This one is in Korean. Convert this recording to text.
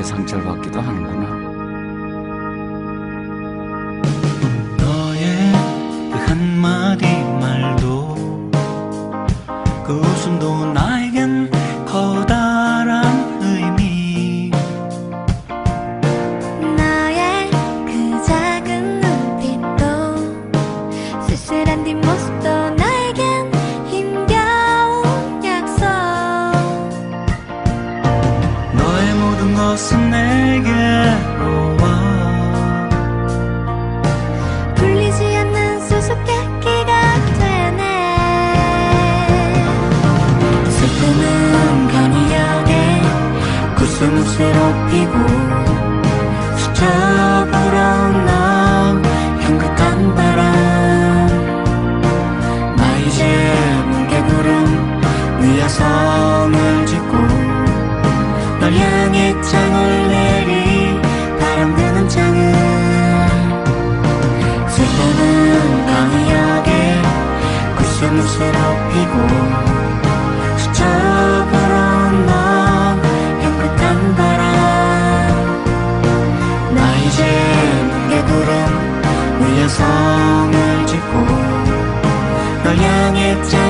그렇게 상처를 받기도 하는구나. 모든 것은 내게로 와 풀리지 않는 수수께끼가 되네. 슬픔은 간이하게 구슬무쇠로 피고 스쳐 불어나 널 향해 창을 내리 바람 드는 창은 슬픔은 방이하게 구슬무슬 높이고 수첩으로 넌 향긋한 바람. 나 이제 뭉게 구름 위에 성을 짓고 널 향해 창을